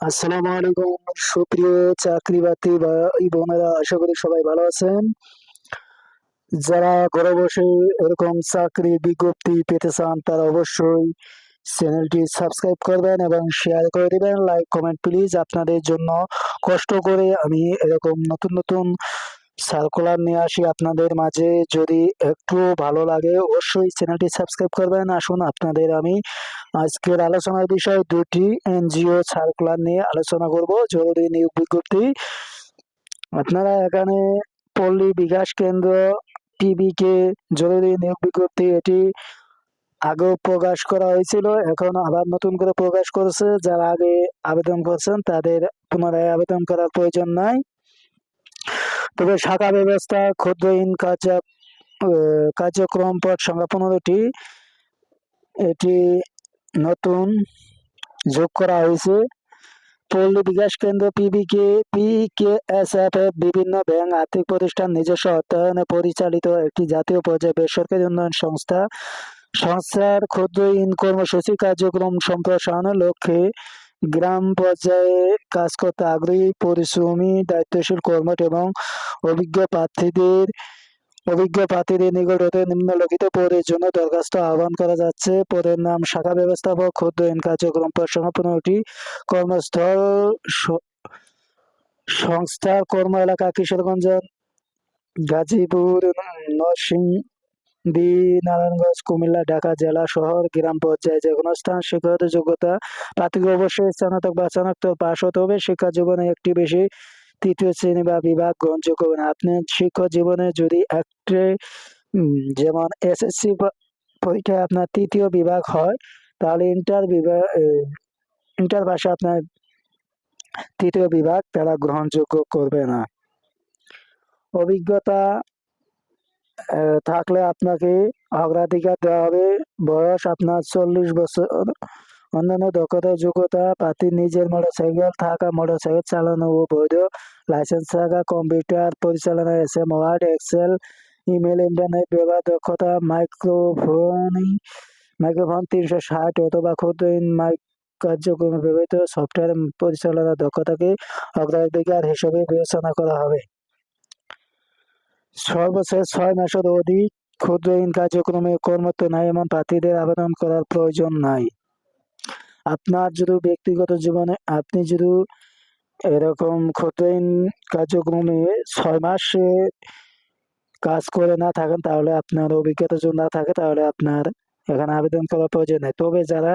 আসসালামু আলাইকুম, সুপ্রিয় চাকরি বাকরি বা বোনেরা, আশা করি সবাই ভালো আছেন। যারা ঘরে বসে এরকম চাকরি বিজ্ঞপ্তি পেতে চান, তারা অবশ্যই চ্যানেলটি সাবস্ক্রাইব করবেন এবং শেয়ার করে দিবেন। Like, comment please. আপনাদের জন্য কষ্ট করে আমি এরকম নতুন নতুন সার্কুলার নিয়ে আসি আপনাদের মাঝে। যদি একটু ভালো লাগে, অবশ্যই চ্যানেলটি সাবস্ক্রাইব করবেন। আসুন, আপনাদের আমি আজকের আলোচনার বিষয় দুটি এনজিও সার্কুলার নিয়ে আলোচনা করব। জরুরি নিয়োগ বিজ্ঞপ্তি। আপনারা এখানে পল্লী বিকাশ কেন্দ্র টিবিকে জরুরি নিয়োগ বিজ্ঞপ্তি, এটি আগেও প্রকাশ করা হয়েছিল, এখন আবার নতুন করে প্রকাশ করেছে। যারা আগে আবেদন করছেন, তাদের পুনরায় আবেদন করার প্রয়োজন নাই। তবে শাখা ব্যবস্থা ক্ষুদ্র ঋণ কার্যক্রম পদ সংখ্যা পনেরোটি। এটি নতুন যোগ করা হয়েছে। পল্লী বিকাশ কেন্দ্র পিবিকে পিকেএসএফ বিভিন্ন ব্যাংক, আর্থিক প্রতিষ্ঠান, নিজস্ব অর্থায়নে পরিচালিত একটি জাতীয় পর্যায়ে বেসরকারি উন্নয়ন সংস্থা। সংস্থার ক্ষুদ্র ঋণ কর্মসূচি কার্যক্রম সম্প্রসারণের লক্ষ্যে গ্রাম পর্যায়ে কাজ করতে আগ্রহী, পরিশ্রমী, দায়িত্বশীল কর্মঠ এবং অভিজ্ঞ প্রার্থীদের অভিজ্ঞ প্রার্থীদের নিকট হতে নিম্নলিখিত পদের জন্য দরখাস্ত আহ্বান করা যাচ্ছে। পদের নাম শাখা ব্যবস্থাপক ক্ষুদ্র ঋণ কার্যক্রম পনেরোটি কর্মস্থল সংস্থার কর্ম এলাকা কিশোরগঞ্জ, গাজীপুর নরসিংদী নারায়ণগঞ্জ, কুমিল্লা, ঢাকা জেলা শহর, গ্রাম পর্যায়ে যে কোনো স্থান শিক্ষাগত যোগ্যতা, প্রাথমিক অবশ্যই স্নাতক বা স্নাতক পাশ হতে হবে। শিক্ষা জীবনে একটি বেশি তৃতীয় শ্রেণি বা বিভাগ গ্রহণযোগ্য হবে না। আপনি শিক্ষা জীবনে যদি একটি যেমন এসএসসি পরীক্ষায় আপনার তৃতীয় বিভাগ হয়, তাহলে ইন্টার বিভাগ ইন্টার পাশে আপনার তৃতীয় বিভাগ তারা গ্রহণযোগ্য করবে না। অভিজ্ঞতা থাকলে আপনাকে অগ্রাধিকার দেওয়া হবে। বয়স আপনার চল্লিশ বছর। অন্যান্য দক্ষতা, যোগ্যতা, পাতি, নিজের মোটরসাইকেল, থাকা, মোটরসাইকেল চালানো ও বৈধ লাইসেন্স থাকা, কম্পিউটার পরিচালনা S M Word, Excel email internet ব্যবহার, দক্ষতা মাইক্রোফোন মাইক্রোফোন তিনশো ষাট অথবা ক্ষুদ্র মাইক কার্যক্রমে ব্যবহৃত সফটওয়্যার পরিচালনা দক্ষতাকে অগ্রাধিকার হিসেবে বিবেচনা করা হবে। সর্বশেষ ছয় মাসের অধিক ক্ষুদ্র ঋণ কার্যক্রমে কর্মরত নাই এমন প্রার্থীদের আবেদন করার প্রয়োজন নাই। আপনার যদি ব্যক্তিগত জীবনে আপনি যদি এরকম ক্ষুদ্র ঋণ কার্যক্রমে ছয় মাসে কাজ করে না থাকেন, তাহলে আপনার অভিজ্ঞতা যদি না থাকে, তাহলে আপনার এখানে আবেদন করার প্রয়োজন নেই। তবে যারা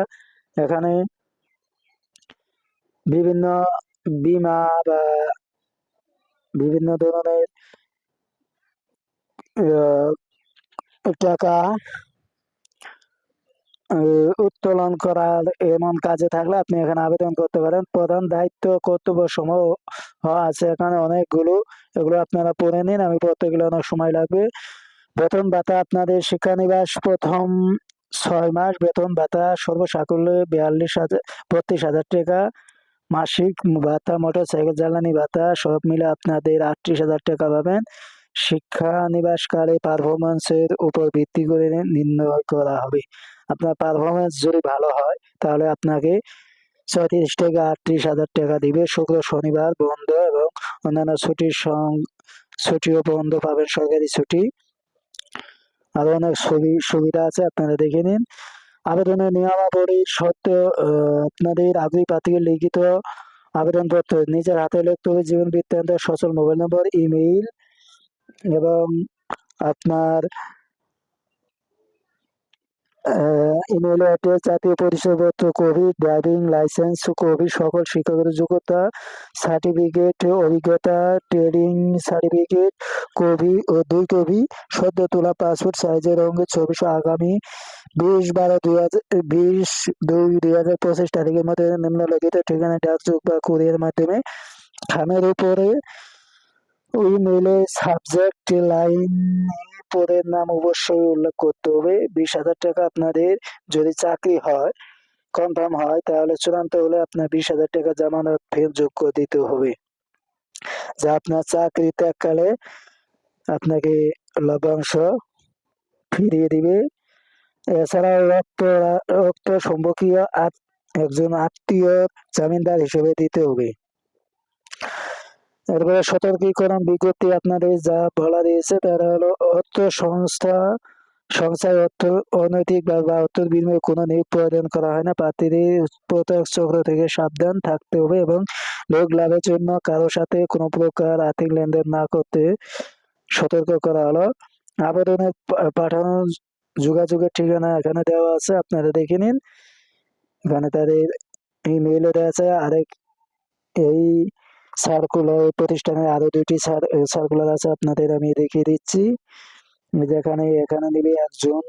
এখানে বিভিন্ন বিমা বা বিভিন্ন ধরনের টাকা উত্তোলন করার এমন কাজে থাকলে আপনি এখানে আবেদন করতে পারেন। প্রধান দায়িত্ব কর্তব্য সমূহ আছে এখানে অনেকগুলো। এগুলো আপনারা পড়ে নিন, আমি পড়তে গেলে অনেক সময় লাগবে। বেতন ভাতা আপনাদের শিক্ষানিবাস প্রথম ছয় মাস, বেতন ভাতা সর্বসাকুল্যে বিয়াল্লিশ হাজার, বত্রিশ হাজার টাকা। মাসিক ভাতা মোটর সাইকেল জ্বালানি ভাতা, সব মিলে আপনাদের আটত্রিশ হাজার টাকা পাবেন। শিক্ষা নিবাসকালে পারফরমেন্সের উপর ভিত্তি করে নির্ণয় করা হবে। আপনার পারফরমেন্স যদি ভালো হয়, তাহলে আপনাকে ছয়ত্রিশ থেকে আটত্রিশ হাজার টাকা দিবে। শুক্র, শনিবার বন্ধ এবং অন্যান্য ছুটির ছুটিও বন্ধ পাবেন সরকারি ছুটি। আরও অনেক সুবি- সুবিধা আছে, আপনারা দেখে নিন। আবেদনের নিয়মাবলী সত্য আপনাদের আগ্রহী প্রার্থীকে লিখিত আবেদনপত্র, নিজের হাতে লিখতে হবে জীবন বৃত্তান্ত, সচল মোবাইল নম্বর, ইমেইল এবং আপনার ইমেল অ্যাড্রেস জাতীয় পরিচয়পত্র কপি ড্রাইভিং লাইসেন্স কপি সকল শিক্ষকের যোগ্যতা সার্টিফিকেট অভিজ্ঞতা ট্রেডিং সার্টিফিকেট কবি ও দুই কপি, সদ্য তোলা পাসপোর্ট সাইজের রঙের ছবি আগামী বিশ বারো দুই হাজার, বিশ দুই দুই হাজার পঁচিশ তারিখের মধ্যে নিম্নলিখিত ঠিকানা ডাকযোগ বা কুরিয়ার মাধ্যমে খামের উপরে ওই মেলে সাবজেক্ট লাইন পদের নাম অবশ্যই উল্লেখ করতে হবে। বিশ হাজার টাকা আপনাদের যদি চাকরি হয় কনফার্ম হয়, তাহলে চূড়ান্ত হলে আপনার বিশ হাজার টাকা জামানত ফের যোগ্য দিতে হবে। যা আপনার চাকরি ত্যাগকালে আপনাকে লভ্যাংশ ফিরিয়ে দিবে। এছাড়াও রক্ত রক্ত সম্পর্কীয় একজন আত্মীয় জামিনদার হিসেবে দিতে হবে। এরপরে সতর্কীকরণ বিজ্ঞপ্তি আপনাদের যা বলা দিয়েছে, তারা হলো অর্থ সংস্থা, সংস্থায় অর্থ, অনৈতিক বা অর্থের বিনিময়ে কোনো নিয়োগ প্রদান করা হয় না। প্রার্থীদের প্রত্যক্ষ চক্র থেকে সাবধান থাকতে হবে এবং লোক লাভের জন্য কারোর সাথে কোনো প্রকার আর্থিক লেনদেন না করতে সতর্ক করা হলো। আবেদনের পাঠানোর যোগাযোগের ঠিকানা এখানে দেওয়া আছে, আপনারা দেখে নিন। এখানে তাদের ইমেইলও দেওয়া আছে, আরেক এই সার্কুলার প্রতিষ্ঠানের আরও দুইটি সার্কুলার আছে আপনাদের আমি দেখিয়ে দিচ্ছি। যেখানে এখানে নিবে একজন।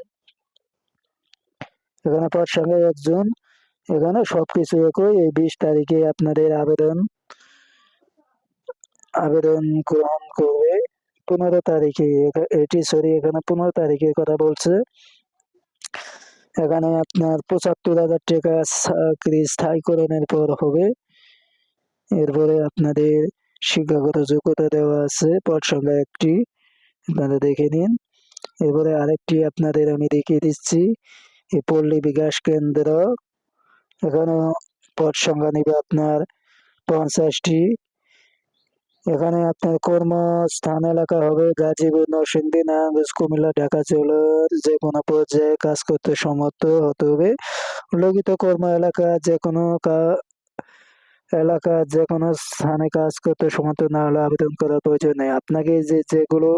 এখানে পর সঙ্গে একজন। এখানে সবকিছু একই। এই বিশ তারিখে আপনাদের আবেদন আবেদন গ্রহণ করবে। পনেরো তারিখে এটি সরি, এখানে পনেরো তারিখের কথা বলছে। এখানে আপনার পঁচাত্তর হাজার টাকা চাকরি স্থায়ীকরণের পর হবে। এরপরে আপনাদের শিক্ষাগত যোগ্যতা দেওয়া আছে। পদ সংখ্যা একটি। আপনারা দেখে নিন। এরপরে আরেকটি আপনাদের আমি দেখিয়ে দিচ্ছি। এই পল্লী বিকাশ কেন্দ্র। এখানে পদ সংখ্যা নিবে আপনার পঞ্চাশটি। এখানে আপনার কর্মস্থান এলাকা হবে গাজীপুর, নরসিংদী, নারায়ণগঞ্জ, কুমিল্লা, ঢাকা জেলার যে কোনো পর্যায়ে কাজ করতে সমর্থ হতে হবে। উল্লেখিত কর্ম এলাকা যে কোনো কা- এলাকা যে কোনো স্থানে কাজ করতে সমর্থ না হলে আবেদন করার প্রয়োজন নেই। আপনাকে যে যেগুলো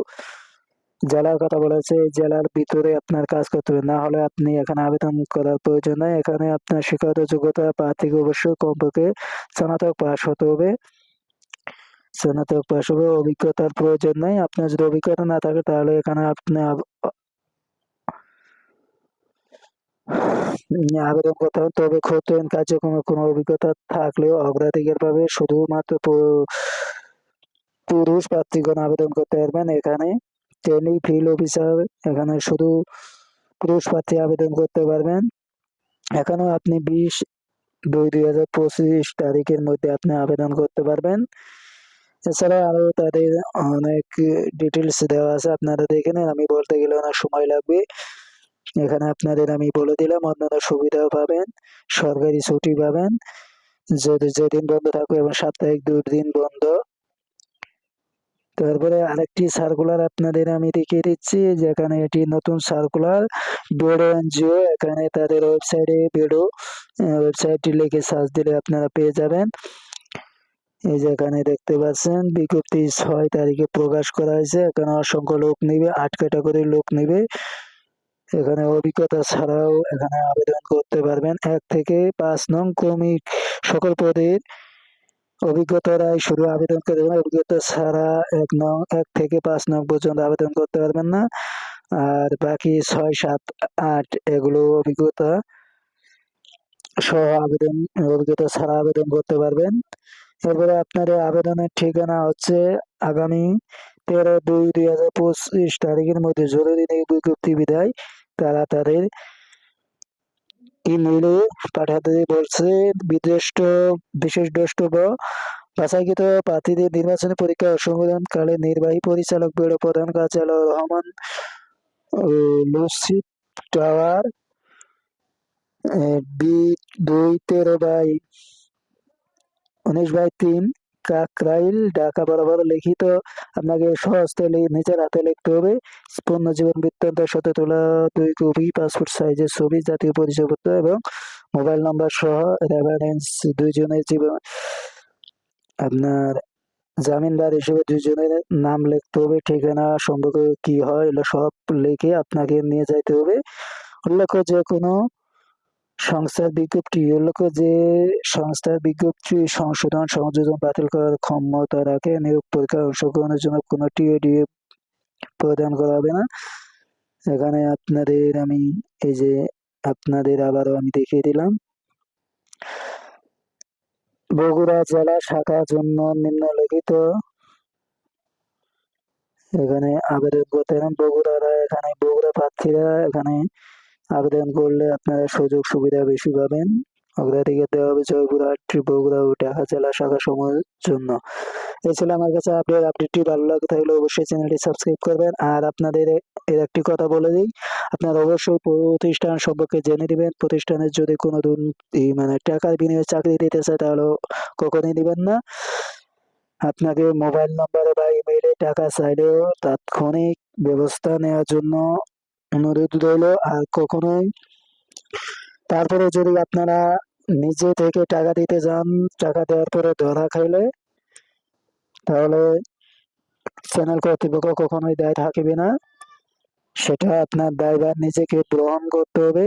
জেলার কথা বলেছে জেলার ভিতরে আপনার কাজ করতে হবে। না হলে আপনি এখানে আবেদন করার প্রয়োজন নেই। এখানে আপনার শিক্ষাগত যোগ্যতা, প্রার্থীকে অবশ্যই কমপক্ষে স্নাতক পাস হতে হবে। স্নাতক পাস হবে অভিজ্ঞতার প্রয়োজন নেই। আপনার যদি অভিজ্ঞতা না থাকে, তাহলে এখানে আপনি আবেদন করতে হবে। তবে ক্ষতিহীন কার্যক্রমে কোনো অভিজ্ঞতা থাকলেও অগ্রাধিকার পাবে শুধুমাত্র পুরুষ প্রার্থীগণ আবেদন করতে পারবেন। এখানে টেলি ফিল্ড অফিসার, এখানে শুধু পুরুষ প্রার্থী আবেদন করতে পারবেন। এখানেও আপনি বিশ দুই দুই হাজার পঁচিশ তারিখের মধ্যে আপনি আবেদন করতে পারবেন। এছাড়া আরও তাদের অনেক ডিটেলস দেওয়া আছে, আপনারা দেখে নেন। আমি বলতে গেলে অনেক সময় লাগবে। এখানে আপনাদের আমি বলে দিলাম, অন্যান্য সুবিধাও পাবেন, সরকারি ছুটি পাবেন। যদি যেদিন বন্ধ থাকবে এবং সাপ্তাহিক দুই দিন বন্ধ। তারপরে আরেকটি সার্কুলার আপনাদের আমি দেখিয়ে দিচ্ছি, যেখানে এটি নতুন সার্কুলার বেডো এনজিও এখানে তাদের ওয়েবসাইটে বেডো ওয়েবসাইটটি লিখে সার্চ দিলে আপনারা পেয়ে যাবেন। এই যে এখানে দেখতে পাচ্ছেন, বিজ্ঞপ্তি ছয় তারিখে প্রকাশ করা হয়েছে, এখানে অসংখ্য লোক নিবে, আট ক্যাটাগরির লোক নিবে। এখানে অভিজ্ঞতা ছাড়াও এখানে আবেদন করতে পারবেন। এক থেকে পাঁচ নং ক্রমিক সকল পদের অভিজ্ঞতারাই শুধু আবেদন করতে পারবেন অভিজ্ঞতা ছাড়া এক নং, এক থেকে পাঁচ নং পর্যন্ত আবেদন করতে পারবেন না। আর বাকি ছয়, সাত, আট এগুলো অভিজ্ঞতা সহ আবেদন, অভিজ্ঞতা ছাড়া আবেদন করতে পারবেন। এরপরে আপনার আবেদনের ঠিকানা হচ্ছে আগামী তেরো দুই দুই হাজার পঁচিশ তারিখের মধ্যে জরুরি বিজ্ঞপ্তি বিদায়। তারা তাদের ইমেইলে পাঠাতে বলছে বিদেষ্ট বিশেষ দ্রষ্টব্য বাছাইকৃত প্রার্থীদের নির্বাচনী পরীক্ষা সংশোধনকালে নির্বাহী পরিচালক ব্যুরো প্রধান কার্যালয় রহমান লুসিড টাওয়ার বি, দুই, তেরো বাই উনিশ বাই তিন কাকরাইল ঢাকা বরাবর লিখিত। আপনাকে সহজতে নিজের হাতে লিখতে হবে। পূর্ণ জীবন বৃত্তান্তের সাথে তোলা দুই কপি পাসপোর্ট সাইজের ছবি, জাতীয় পরিচয়পত্র এবং মোবাইল নাম্বার সহ রেফারেন্স দুইজনের জীবন। আপনার জামিনদার হিসেবে দুজনের নাম লিখতে হবে, ঠিকানা, সম্পর্কে কি হয়, এগুলো সব লিখে আপনাকে নিয়ে যাইতে হবে। উল্লেখ্য যে কোনো সংস্থার বিজ্ঞপ্তি উল্লেখ্য যে সংস্থার বিজ্ঞপ্তি, সংশোধন, সংযোজন বাতিল করার ক্ষমতা রাখে, নিয়োগ পরীক্ষায় অংশগ্রহণের জন্য কোনো টিএডিএ প্রদান করা হবে না। এখানে আপনাদের আমি এই যে আপনাদের আবারও আমি দেখিয়ে দিলাম। বগুড়া জেলা শাখার জন্য নিম্নলিখিত এখানে আবেদন করতে বগুড়ারা এখানে বগুড়া প্রার্থীরা এখানে আবেদন করলে আপনারা সুযোগ সুবিধা বেশি পাবেন। অগ্রাধিকার দেওয়া হবে জয়পুরহাট বগুড়া ও ঢাকা জেলা শাখা সময়ের জন্য। এই ছিল আমার কাছে আপডেট আপডেটটি ভালো লাগে থাকলে অবশ্যই চ্যানেলটি সাবস্ক্রাইব করবেন। আর আপনাদের এর একটি কথা বলে দিই, আপনারা অবশ্যই প্রতিষ্ঠান সম্পর্কে জেনে নেবেন। প্রতিষ্ঠানের যদি কোনো মানে টাকার বিনিময়ে চাকরি দিতে চায় তাহলে কখনই নেবেন না। আপনাকে মোবাইল নম্বরে বা ইমেইলে টাকা চাইলেও তাৎক্ষণিক ব্যবস্থা নেওয়ার জন্য অনুরোধ রইল, আর কখনোই। তারপরে যদি আপনারা নিজে থেকে টাকা দিতে যান, টাকা দেওয়ার পরে ধরা খাইলে, তাহলে চ্যানেল কর্তৃপক্ষ কখনোই দায় থাকিবে না। সেটা আপনার দায়ভার নিজেকে গ্রহণ করতে হবে।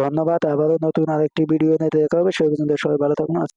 ধন্যবাদ, আবারও নতুন আরেকটি ভিডিও নিয়ে দেখা হবে। সেই পর্যন্ত সবাই ভালো থাকুন